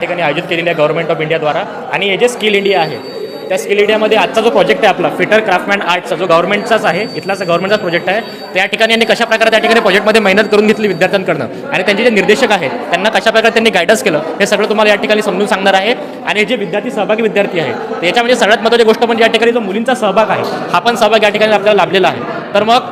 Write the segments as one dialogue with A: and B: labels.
A: ठिकाणी आयोजित केलेली आहे गव्हर्नमेंट ऑफ इंडियाद्वारा आणि हे जे स्किल इंडिया आहे त्या स्किल इंडियामध्ये आजचा जो प्रोजेक्ट आहे आपला फिटर क्राफ्टमॅन आर्टचा जो गव्हर्नमेंटचाच आहे इथलाच गव्हर्नमेंटचा प्रोजेक्ट आहे त्या ठिकाणी यांनी कशा प्रकारे त्या ठिकाणी प्रोजेक्टमध्ये मेहनत करून घेतली विद्यार्थ्यांकडनं? आणि त्यांचे जे निर्देशक आहेत त्यांना कशा प्रकारे त्यांनी गायडन्स केलं हे सगळं तुम्हाला या ठिकाणी समजून सांगणार आहे. आणि जे विद्यार्थी सहभागी विद्यार्थी आहेत त्याच्यामध्ये सगळ्यात महत्त्वाची गोष्ट म्हणजे या ठिकाणी जो मुलींचा सहभाग आहे हा पण सहभाग या ठिकाणी आपल्याला लाभलेला आहे. तर मग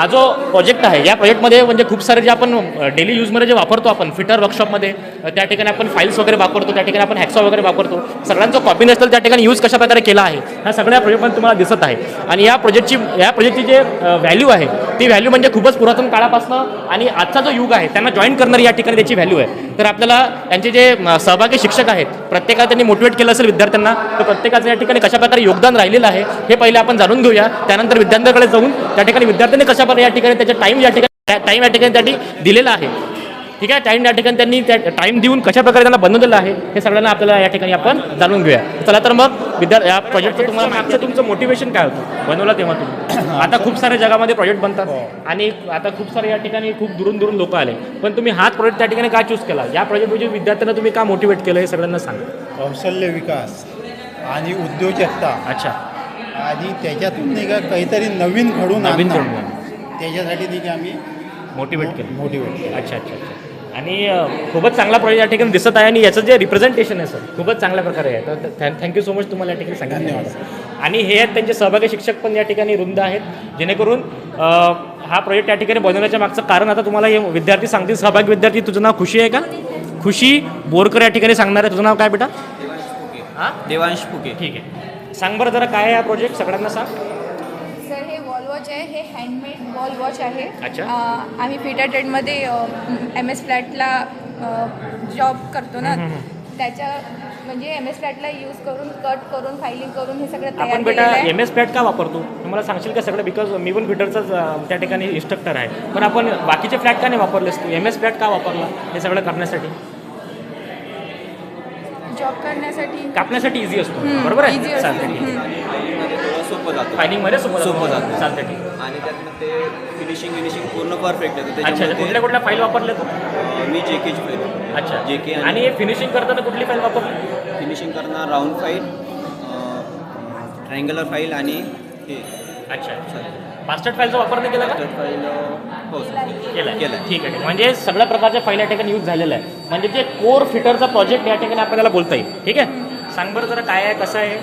A: हा जो प्रोजेक्ट आहे या प्रोजेक्टमध्ये म्हणजे खूप सारे जे आपण डेली यूजमध्ये जे वापरतो आपण फिटर वर्कशॉपमध्ये त्या ठिकाणी आपण फाईल्स वगैरे वापरतो त्या ठिकाणी आपण हॅक्सॉ वगैरे वापरतो. सगळ्यांचं कॉपी नसतं त्या ठिकाणी यूज कशा प्रकारे केला आहे ह्या सगळ्या प्रोजेक्टमध्ये तुम्हाला दिसत आहे. आणि या प्रोजेक्टची या प्रोजेक्टची जे व्हॅल्यू आहे ती व्हॅल्यू म्हणजे खूपच पुरातन काळापासून आणि आजचा जो युग आहे त्यांना जॉईन करणारी या ठिकाणी त्याची व्हॅल्यू आहे. तर आपल्याला त्यांचे जे सहभागी शिक्षक आहेत प्रत्येकाला त्यांनी मोटिवेट केलं असेल विद्यार्थ्यांना तर प्रत्येकाचं या ठिकाणी कशाप्रकारे योगदान राहिलेलं आहे हे पहिले आपण जाणून घेऊया. त्यानंतर विद्यार्थ्यांकडे जाऊन त्या ठिकाणी विद्यार्थ्यांनी कशा प्रकारे या ठिकाणी त्याच्या टाईम या ठिकाणी टाईम या ठिकाणी त्यांनी दिलेला आहे. ठीक आहे? टाईम या ठिकाणी त्यांनी त्या टाईम देऊन कशा प्रकारे त्यांना बनवलेलं आहे हे सगळ्यांना आपल्याला या ठिकाणी आपण जाणून घेऊया. चला तर मग विद्यार्थी या प्रोजेक्टचं तुम्हाला मागचं तुमचं मोटिवेशन काय होतं? बनवलं तेव्हा तुम्ही. आता खूप सारे जगामध्ये प्रोजेक्ट बनतात आणि आता खूप सारे या ठिकाणी खूप दुरून दुरून लोक आले. पण तुम्ही हाच प्रोजेक्ट त्या ठिकाणी का चूज केला? या प्रोजेक्टमध्ये विद्यार्थ्यांना तुम्ही का मोटिवेट केलं हे सगळ्यांना सांगा.
B: कौशल्य विकास आणि उद्योजकता.
A: अच्छा.
B: आणि त्याच्यातून नाही का काहीतरी नवीन घडून
A: नवीन. घडून
B: त्याच्यासाठी का आम्ही
A: मोटिवेट केलं.
B: मोटिवेट केलं.
A: अच्छा अच्छा अच्छा. आणि अ, खूपच चांगला प्रोजेक्ट या ठिकाणी दिसत आहे आणि याचं जे रिप्रेझेंटेशन आहे सर खूपच चांगल्या प्रकारे आहे. तर थँक्यू सो मच तुम्हाला या ठिकाणी सांगितलं.
B: धन्यवाद.
A: आणि हे आहेत त्यांचे सहभागी शिक्षक पण या ठिकाणी रुंद आहेत. जेणेकरून अ, हा प्रोजेक्ट या ठिकाणी बनवण्याच्या मागचं कारण आता तुम्हाला हे विद्यार्थी सांगतील सहभागी विद्यार्थी तुझं नाव खुशी आहे का? खुशी बोरकर या ठिकाणी सांगणार आहे. तुझं नाव काय बेटा? हां?
C: देवांश फुके.
A: ठीक आहे. सांग बरं जरा काय आहे हा प्रोजेक्ट सगळ्यांना सांग.
D: वॉच आहे हे हँडमेड वॉल वॉच आहे.
A: अच्छा.
D: अं, आम्ही फिटर ट्रेडमध्ये एम एस फ्लॅटला जॉब करतो ना. त्याच्या म्हणजे एम एस फ्लॅटला यूज करून कट करून फायलिंग करून हे सगळं तयार
A: आपण
D: केलेलं
A: बेटा
D: आहे.
A: एम एस फ्लॅट का वापरतो? तू मला सांगशील का सगळं? बिकॉज मी पण फिटरचाच अं, त्या ठिकाणी इन्स्ट्रक्टर आहे. पण आपण बाकीचे फ्लॅट का नाही वापरलेस तू? एम एस फ्लॅट का वापरला हे सगळं करण्यासाठी?
D: जॉब करण्यासाठी.
A: कापण्यासाठी इझी असतो.
D: हम्म,
A: बरोबर
D: easy
A: आहे
D: असतो.
A: चालतं ठीक आहे.
D: हम्म.
C: थोडं सोपं जातं.
A: फायनिंगमध्ये सोपं
C: सोपं जातं.
A: चालतं ठीक आहे.
C: आणि त्यातनं ते फिनिशिंग फिनिशिंग पूर्ण परफेक्ट येतं.
A: अच्छा अच्छा कुठल्या
C: त्याच्यामध्ये
A: कुठल्या फाईल वापरल्या तू?
C: मी जे केची फाईल
A: अच्छा.
C: जे के
A: आणि फिनिशिंग करताना कुठली फाईल वापरली?
C: फिनिशिंग करणार राऊंड फाईल ट्रायंगलर फाईल आणि हे.
A: अच्छा. अच्छा मास्टर फाईलचा वापर नाही केला का?
C: फाईल हो
A: केला
C: केलाय.
A: ठीक आहे. म्हणजे सगळ्या प्रकारच्या फाईल या ठिकाणी यूज झालेला आहे. म्हणजे जे कोर फिटरचा प्रोजेक्ट या ठिकाणी आपल्याला बोलता येईल. ठीक आहे? सांग बरं जरा काय आहे कसं आहे?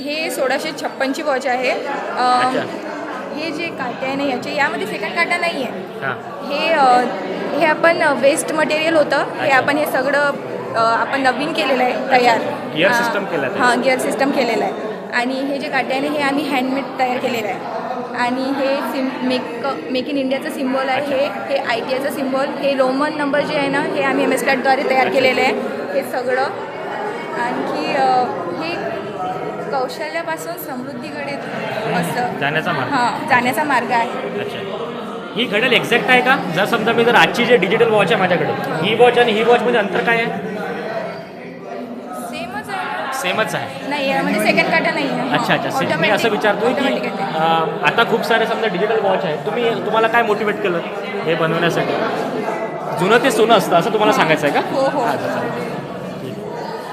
D: हे सोळाशे छप्पनची वॉच आहे.
A: अच्छा.
D: हे जे काटे आहे ना याचे यामध्ये सेकंड काटा नाही आहे
A: हां.
D: हे अ, हे आपण वेस्ट मटेरियल होतं. हे
A: अच्छा.
D: आपण हे सगळं अ, आपण नवीन केलेलं आहे तयार.
A: Gear
D: अ,
A: system केलं आहे.
D: हां गिअर सिस्टम केलेलं आहे. आणि हे जे काटे आहे ना, हे आम्ही हँडमेड तयार केलेलं आहे. आणि हे सिम मेक मेक इन इंडियाचं सिम्बॉल आहे. हे हे आय टी आयचं सिम्बॉल हे रोमन नंबर जे आहे ना हे आम्ही एम एस कार्डद्वारे तयार केलेलं आहे. हे सगळं. आणखी हे कौशल्यापासून समृद्धीकडे असं.
A: जाण्याचा मार्ग.
D: हां जाण्याचा मार्ग आहे.
A: ही घड्याळ एक्झॅक्ट आहे का? जर समजा मी जर आजची जे डिजिटल वॉच आहे माझ्याकडे ही. वॉच आणि ही वॉचमध्ये अंतर काय आहे?
D: सेमच आहे नाही सेकंड काटा नाही आहे
A: अच्छा अच्छा से- मी असं विचारतो की
D: Automatic आहे.
A: अं, आता खूप सारे समजा डिजिटल वॉच आहे तुम्ही तुम्हाला काय मोटिवेट केलं हे बनवण्यासाठी जुनं ते सोनं असतं असं तुम्हाला सांगायचं आहे का
D: हो हो.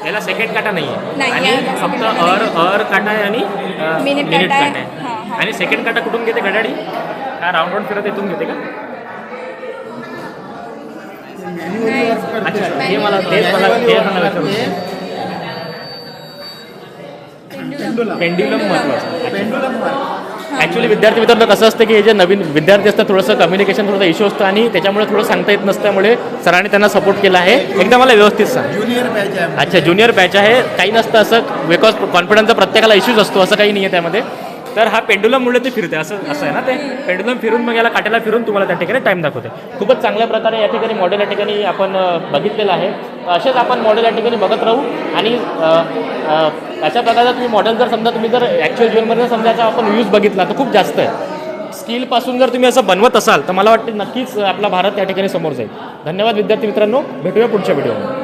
A: याला सेकंड काटा नाही आहे
D: नाही,
A: आणि फक्त
D: काटा
A: अर. अर काटा आहे आणि अं,
D: मिनिट काटा आहे. हां, हां.
A: आणि सेकंड काटा कुठून घेते घड्याळी का राऊंड राऊंड फिरत इथून घेते का. अच्छा हे मला तेच मला ते मला विचारायचं
D: पेंडुलम.
A: पेंड्युलम महत्वाचं
B: पेंडुलम
A: ॲक्च्युली विद्यार्थी मित्रांनो कसं असतं की हे जे नवीन विद्यार्थी असतात थोडंसं कम्युनिकेशन थोडंसं इश्यू असतं आणि त्याच्यामुळे थोडं सांगता येत नसल्यामुळे सरांनी त्यांना सपोर्ट केला आहे. एकदा मला व्यवस्थित सांग.
B: ज्युनियर बॅच आहे
A: अच्छा ज्युनियर बॅच आहे. काही नसतं असं बिकॉज कॉन्फिडन्सचा प्रत्येकाला इश्यूज असतो असं काही नाही आहे त्यामध्ये. तर हा पेंडुलममुळे ते फिरते असं असं आहे ना ते? पेंडुलम फिरून मग याला काट्याला फिरून तुम्हाला त्या ठिकाणी टाईम दाखवते. खूपच चांगल्या प्रकारे या ठिकाणी मॉडेल या ठिकाणी आपण बघितलेलं आहे. असेच आपण मॉडेल या ठिकाणी बघत राहू आणि अशा प्रकारचा तुम्ही मॉडेल जर समजा तुम्ही जर ॲक्च्युअल जीवनमध्ये समजा याचा आपण यूज बघितला तर खूप जास्त आहे. स्किलपासून जर तुम्ही असं बनवत असाल तर मला वाटते नक्कीच आपला भारत या ठिकाणी समोर जाईल. धन्यवाद विद्यार्थी मित्रांनो. भेटूया पुढच्या व्हिडिओमध्ये